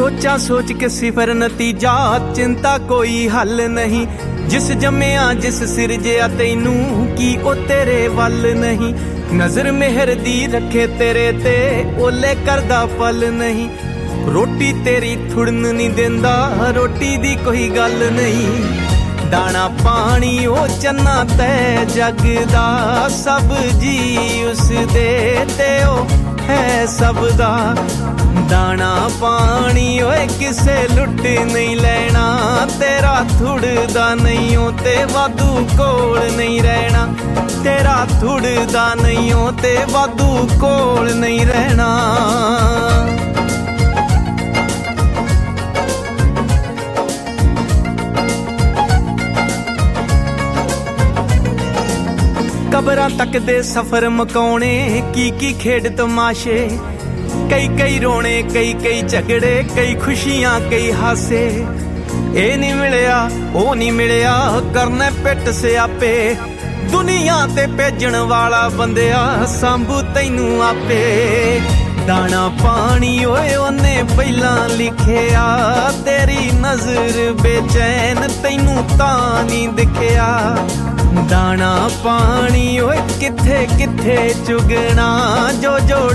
ਸੋਚਾਂ ਸੋਚ ਕੇ ਸਿਫਰ ਨਤੀਜਾ, ਚਿੰਤਾ ਕੋਈ ਹੱਲ ਨਹੀਂ। ਜਿਸ ਜੰਮਿਆ, ਜਿਸ ਸਿਰਜਿਆ, ਤੈਨੂੰ ਕੀ ਉਹ ਤੇਰੇ ਵੱਲ ਨਹੀਂ। ਨਜ਼ਰ ਮਿਹਰ ਦੀ ਰੱਖੇ ਤੇਰੇ ਤੇ, ਓਲੇ ਕਰਦਾ ਪਲ ਨਹੀਂ। ਰੋਟੀ ਤੇਰੀ ਥੁੜਨ ਨਹੀਂ ਦਿੰਦਾ, ਰੋਟੀ ਦੀ ਕੋਈ ਗੱਲ ਨਹੀਂ। ਦਾਣਾ ਪਾਣੀ, ਉਹ ਚੰਨਾ ਤੈ ਜਗ ਦਾ ਸਭ ਜੀ ਉਸ ਦੇ ਤੇ ਉਹ ਹੈ ਸਭ ਦਾ। ਦਾਣਾ ਪਾਣੀ ਓਏ ਕਿਸੇ ਲੁੱਟ ਨਹੀਂ ਲੈਣਾ, ਤੇਰਾ ਥੁੜਦਾ ਨਹੀਂ ਓ ਤੇ ਵਾਧੂ ਕੋਲ ਨਹੀਂ ਰਹਿਣਾ। ਤੇਰਾ ਥੁੜਦਾ ਨਹੀਂ ਓ ਤੇ ਵਾਧੂ ਕੋਲ ਨਹੀਂ ਰਹਿਣਾ। ਕਬਰਾਂ ਤੱਕ ਦੇ ਸਫ਼ਰ ਮਕਾਉਣੇ ਕੀ ਕੀ ਖੇਡ ਤਮਾਸ਼ੇ ਕਈ ਕਈ ਰੋਣੇ, ਕਈ ਕਈ ਝਗੜੇ, ਕਈ ਖੁਸ਼ੀਆਂ, ਕਈ ਹਾਸੇ। ਇਹ ਨਹੀਂ ਮਿਲਿਆ, ਉਹ ਨਹੀਂ ਮਿਲਿਆ, ਕਰਨੇ ਪਿੱਟ ਸਿਆਪੇ। ਦੁਨੀਆ ਤੇ ਭੇਜਣ ਵਾਲਾ ਬੰਦਿਆ, ਸੰਭੂ ਤੈਨੂੰ ਆਪੇ। ਦਾਣਾ ਪਾਣੀ ਓਏ, ਉਹਨੇ ਪਹਿਲਾਂ ਲਿਖਿਆ। ਤੇਰੀ ਨਜ਼ਰ ਬੇਚੈਨ, ਤੈਨੂੰ ਤਾਂ ਨਹੀਂ ਦਿਖਿਆ। ਦਾਣਾ ਪਾਣੀ ਓਏ, ਕਿੱਥੇ ਕਿੱਥੇ ਚੁਗਣਾ। ਜੋ ਜੋ